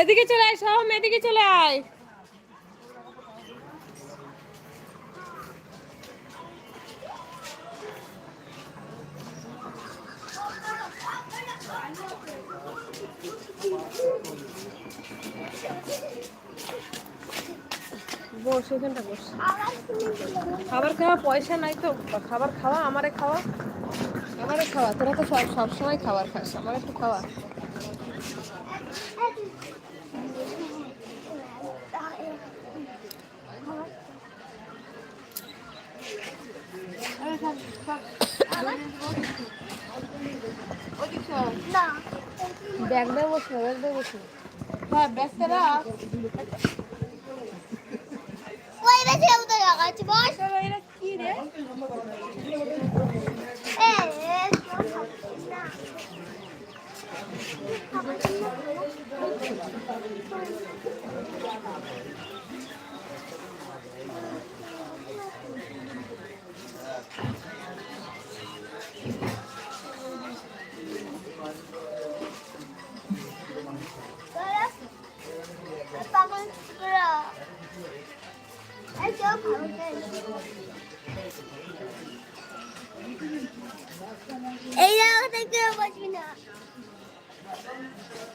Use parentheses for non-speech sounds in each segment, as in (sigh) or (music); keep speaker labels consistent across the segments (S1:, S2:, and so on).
S1: এদিকে চলে আয় সব এদিকে চলে আয়। বস বস। খাবার খাওয়া পয়সা নাই তো, খাবার খাওয়া, আমারে খাওয়া। আমারে খাওয়া, তোরা তো সব সব সময় খাবার খাস, আমার একটু খাওয়া। ব্যাগ দিয়ে বসো ব্যাগ দিয়ে বসো
S2: হ্যাঁ ব্যস্ত রাখ ওই বেশি উঠে গেছে বস এটা কি রে এ এ,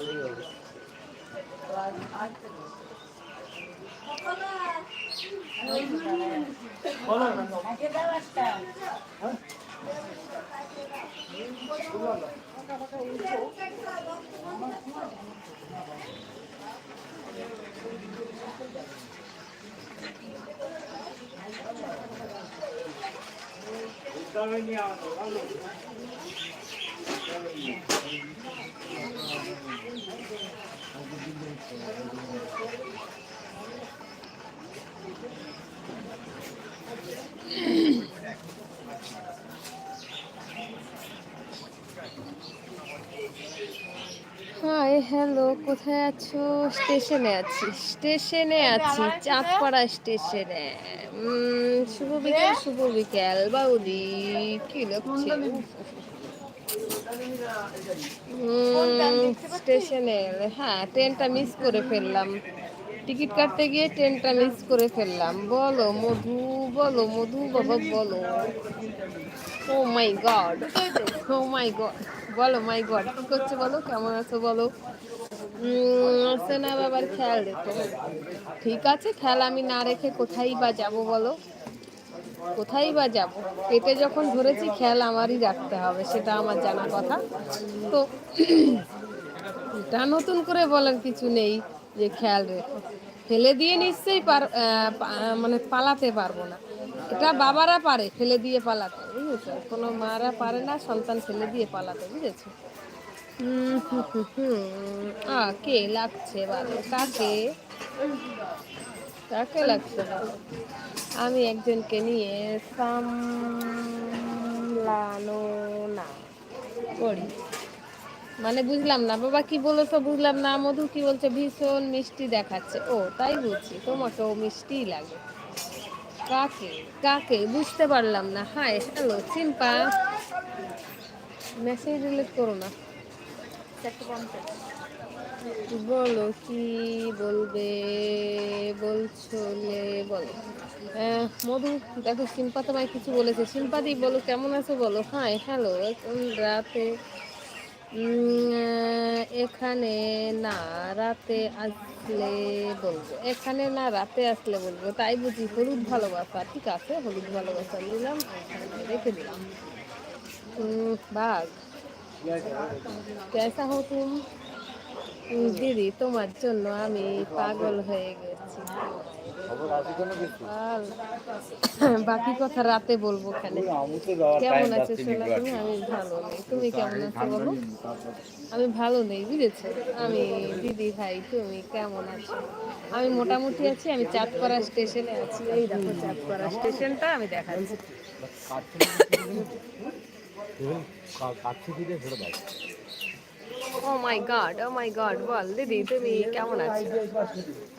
S3: alıyoruz. Thank you.
S1: Hi hello কোথায় আছো? স্টেশনে আছি স্টেশনে আছি চাঁদপাড়া স্টেশনে। শুভ বিকেল শুভ বিকেল বাউদি কি উম, স্টেশনে হ্যাঁ ট্রেনটা মিস করে ফেললাম। টিকিট কাটতে গিয়ে ট্রেনটা মিস করে ফেললাম। বলো মধু বলো মধু বাবা বলো। ও মাই গড ও মাই গড বলো মাই গড কি করছ বলো? কেমন আছো বলো? উম, আছে না বাবার খেয়াল রেখো। ঠিক আছে খেয়াল আমি না রেখে কোথায় বা যাব বলো? কোথায় বা যাব? পেটে যখন ধরেছি, খেয়াল আমারই রাখতে হবে, সেটা আমার জানা কথা। তো এটা নতুন করে বলার কিছু নেই যে খেয়াল রেখো। ফেলে দিয়ে নিশ্চয়ই পার মানে পালাতে পারব না। এটা বাবারা পারে, ফেলে দিয়ে পালাতে, বুঝেছ? কোনো মারা পারে না, সন্তান ফেলে দিয়ে পালাতে, বুঝেছ। আ, কে লাগছে বলো কাকে? কাকে লাগছে বলো আমি একজনকে নিয়ে সামলানো না করি। মানে বুঝলাম না, বাবা কি বলেছ বুঝলাম না, মধু কি বলছে, ভীষণ মিষ্টি দেখাচ্ছে। ও, তাই বুঝছি তোমাকেও মিষ্টিই লাগে। কাকে? কাকে? বুঝতে পারলাম না। Hi hello Chimpa. Message relate করো না। বলো কি বলবে? বলছো বলো। মধু, দেখো সিম্পা তোমায় কিছু বলেছে। সিম্পাদি বলো, কেমন আছো বলো? হাই হ্যালো রাতে? এখানে না রাতে আসলে বলব। এখানে না রাতে আসলে বলব। তাই বুঝি হলুদ ভালোবাসা। ঠিক আছে, হলুদ ভালোবাসা নিলাম রেখে দিলাম। বাঘ কেসা হো তুম? দিদি তোমার জন্য আমি পাগল হয়ে গেছি। বাকি কথা রাতে বলব খানে কেমন আছো সোনা? তুমি? আমি ভালো নেই। তুমি কেমন আছো বলো? আমি ভালো নেই বুঝেছ? আমি দিদি ভাই তুমি কেমন আছো? আমি মোটামুটি আছি আমি চাঁদপাড়া স্টেশনে আছি। এই দেখো চাঁদপাড়া স্টেশনটা আমি দেখাচ্ছি। ও মাই গড ও মাই গড বল, দিদি, তুমি কেমন আছো?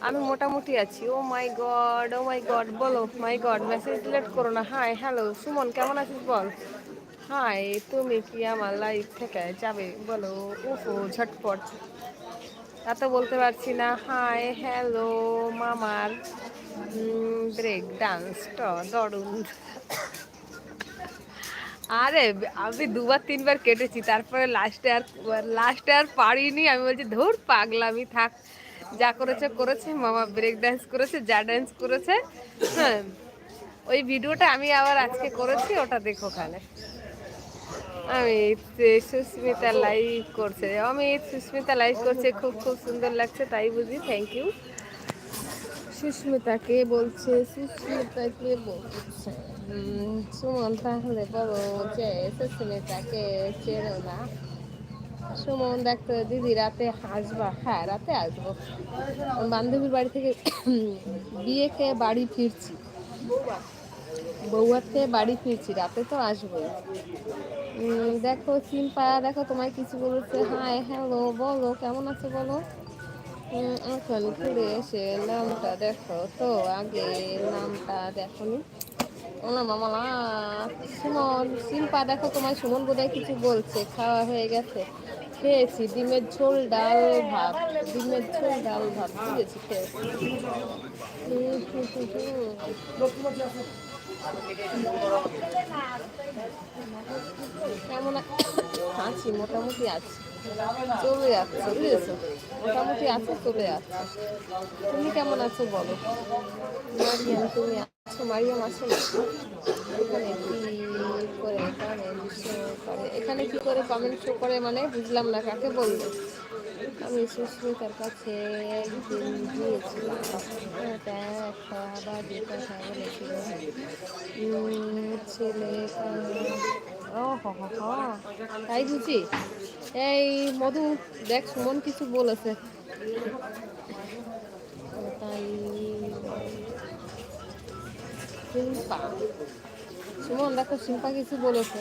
S1: আমি মোটামুটি আছি। ও মাই গড ও মাই গড বলো মাই গড মেসেজ ডিলেট করো না। হাই হ্যালো সুমন, কেমন আছিস বল? হাই তুমি কি আমার লাইফ থেকে যাবে? বলো ওহো ঝটপট। তা তো বলতে পারছি না। হাই হ্যালো মামার ব্রেক ডান্সটা দরুন আরে, আমি দুবার, তিনবার কেটেছি, তারপরে লাস্টে আর লাস্টে আর পারিনি। আমি বলছি, ধুর, পাগলামি, থাক। যা করেছে করেছে, মামা ব্রেক ডান্স করেছে, যা ডান্স করেছে। হ্যাঁ ওই ভিডিওটা আমি আবার আজকে করেছি, ওটা দেখো ওখানে আমি সুস্মিতা লাইভ করছে। আমি সুস্মিতা লাইভ করছে, খুব খুব সুন্দর লাগছে, তাই বুঝি থ্যাংক ইউ সুস্মিতা কে বলছে সুস্মিতা কে বলছে সুমন, তাহলে বলো যে সুস্মিতাকে চেনো না। সুমন, দেখতো দিদি রাতে আসবা হ্যাঁ রাতে আসব বান্ধবীর বাড়ি থেকে (clears throat) বিয়ে খেয়ে বাড়ি ফিরছি। থেকে বাড়ি ফিরছি, রাতে তো আসবোই। দেখো, সিম্পা, দেখো, তোমায় কিছু বলেছে। হাই হ্যালো, বলো, কেমন আছো বলো? এখন ঘুরে এসে নামটা দেখো তো, আগে নামটা দেখনি। ওনা মামালা সুমন, সিম্পা দেখো তোমার সুমন বোধহয় কিছু বলছে, খাওয়া হয়ে গেছে। খেয়েছি, ডিমের ঝোল, ডাল ভাত, ডিমের ঝোল, ডাল ভাত, বুঝেছি, খেয়েছি। কেমন আছি, মোটামুটি আছি। চলে যাচ্ছে, বুঝেছ? মোটামুটি আছে, চলে যাচ্ছে। তুমি কেমন আছো বলো? মারিয়াম, তুমি আছো? মারিয়াম আছো এখানে কি করে শো করে? এখানে কি করে কমেন্ট শো করে মানে? বুঝলাম না, কাকে বলল আমি সুস্মিতার কাছে একদিন গিয়েছিলাম। একটা বাজে কথা বলেছিল ছেলে। ও হ। তাই বুঝি? এই মধু দেখ সুমন কিছু বলেছে। তাই সুমন দেখো সিম্পা কিছু বলেছে।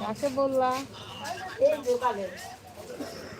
S1: কাকে বললা?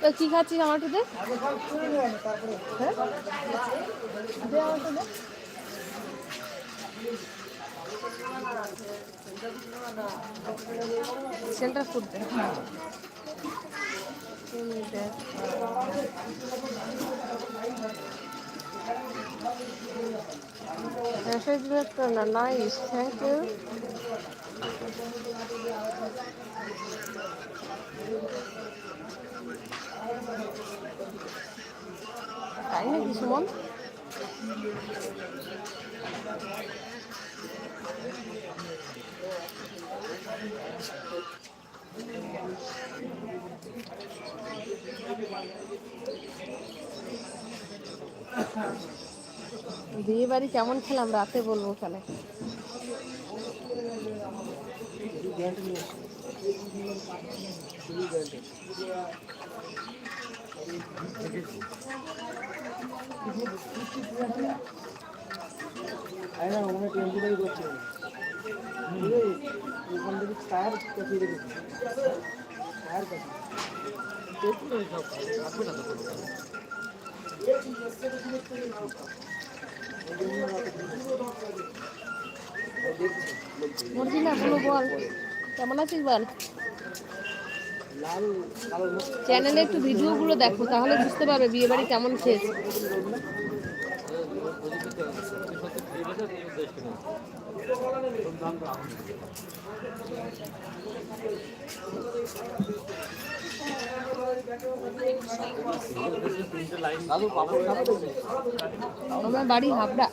S1: তো কি খাচ্ছিস আমার দেখ Refrigerator nice, thank you. তাই নাকি সুমন? বিয়ে বাড়ি কেমন খেলাম? রাতে বলব ওখানে।
S4: আরে না
S1: মর্জিনা কোনো বল? কেমন আছিস বল? চ্যানেলে একটু ভিডিওগুলো দেখো তাহলে বুঝতে পারবে বিয়ে বাড়ি কেমন
S5: খেয়েছে।
S1: আমার বাড়ি হাবড়া।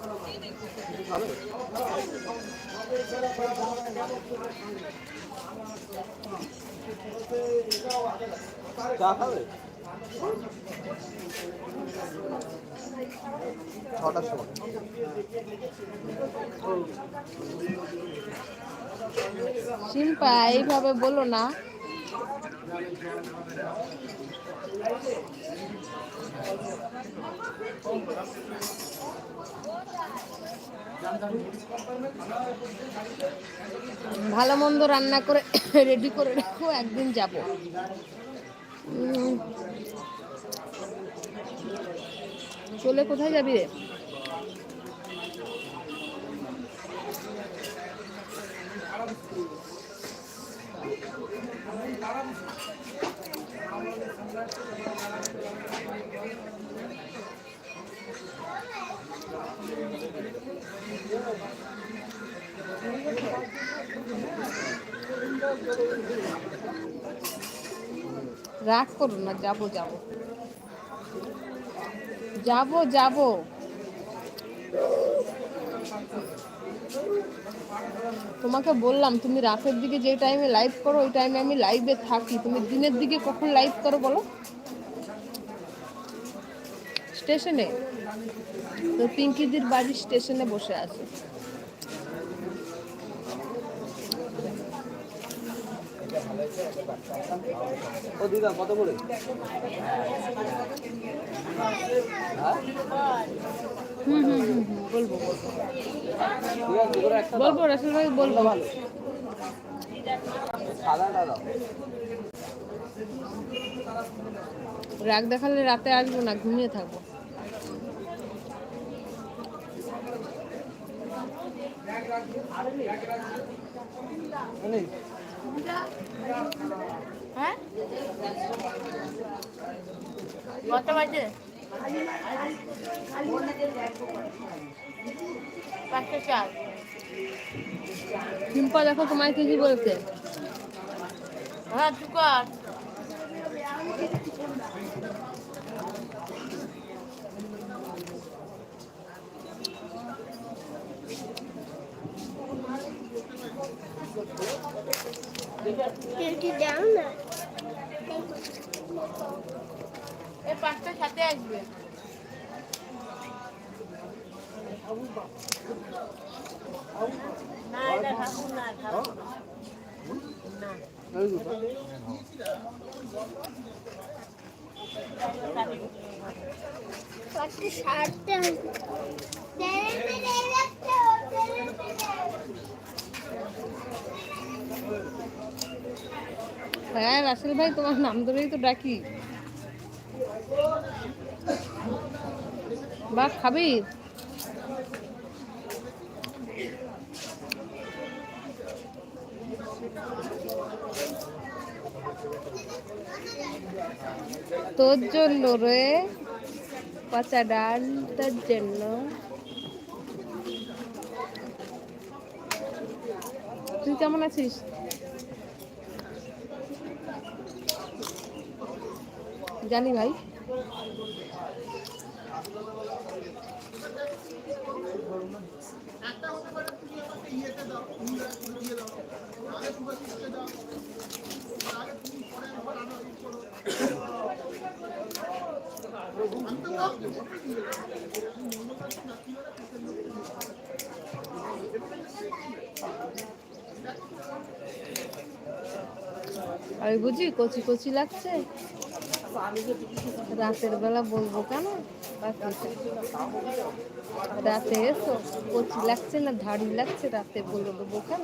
S5: ছটার সময়
S1: শিল্পা এইভাবে বলো না। ভালো মন্দ রান্না করে রেডি করে রাখো একদিন যাব। চলে কোথায় যাবি রে? রাগ করো না, যাব যাব। যাব যাব। তোমাকে বললাম, তুমি রাতের দিকে যে টাইমে লাইভ করো, ওই টাইমে আমি লাইভে থাকি। তুমি দিনের দিকে কখন লাইভ করো বলো? স্টেশনে? তো পিঙ্কিদির বাড়ির স্টেশনে বসে আছে।
S5: ও দিদা কত করে?
S1: হুম হুম হুম বলব। বলব রাসেল ভাই বলব।
S5: দাও
S1: রাগ দেখালে রাতে আসব না ঘুমিয়ে থাকব।
S3: হ্যাঁ? কত বাজে? পাঁচটা চার।
S1: দেখো তোমায় কি কি বলছে।
S3: হ্যাঁ চুকার সাথে আসবে। না এটা ঠাকুর না ঠাকুর
S2: What the
S1: হ্যাঁ রাসেল ভাই, তোমার নাম ধরেই তো ডাকি। বা খাবি তোর জন্য রে, পচা ডাল তোর জন্য তুই কেমন আছিস? জানি ভাই। আমি বুঝি কচি কচি লাগছে? রাতের বেলা বলব কেন? রাতে এসো, কচি লাগছে না ধাড়ি লাগছে, রাতে বলে দেবো কেন?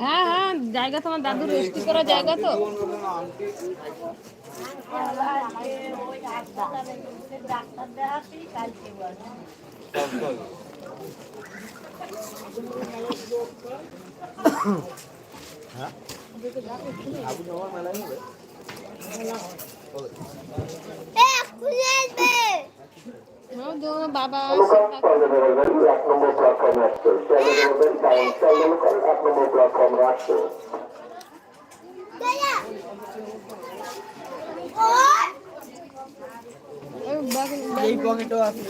S1: হ্যাঁ হ্যাঁ জায়গা তোমার দাদুর রেস্টি করা জায়গা তো। হ্যাঁ? বাবা
S5: এক নম্বর প্ল্যাটফর্মে আসছে শিয়ালদা টাউন শিয়ালদা এক নম্বর প্ল্যাটফর্মে আসছে
S4: এই পকেটও আছে।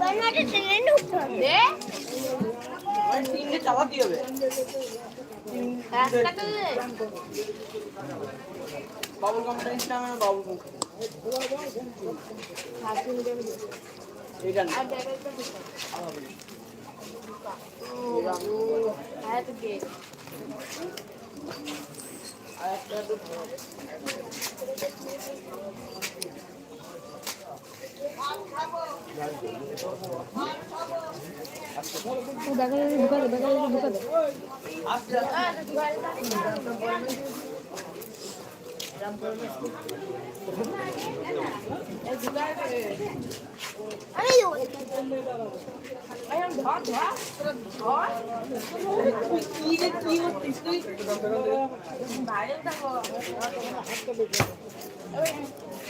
S2: বানাতে ট্রেন উঠতে হবে
S4: তিনটে চালাতে হবে। বাবুল গাম
S1: ব্যাগে ঢুকা দে ব্যাগে ঢুকা দে
S2: আমি
S4: কি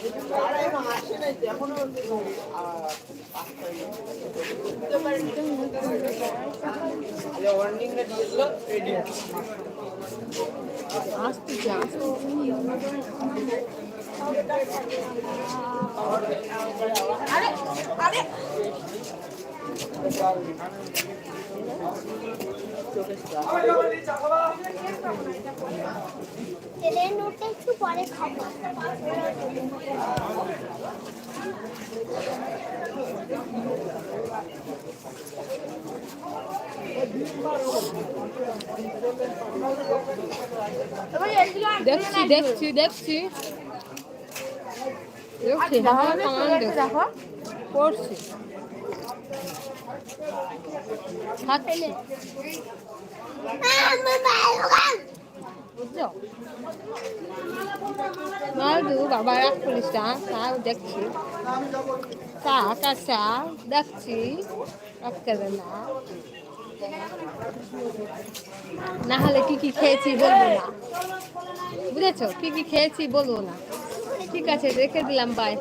S4: রে কি করছিস তুই
S2: ট্রেন উঠে একটু পরে খাব।
S1: দেখছি দেখছি দেখছি। দেখছি কেমন দেখো করছি খাচ্ছি বুঝছ? নাদু বাবা এক পুলিশটা তাও দেখছি। চা কাঁচা দেখছি। আজকাল না না হলে কি কি খেয়েছি বলব না। বুঝেছ? কি কি খেয়েছি বলব না। ঠিক আছে, রেখে দিলাম বাই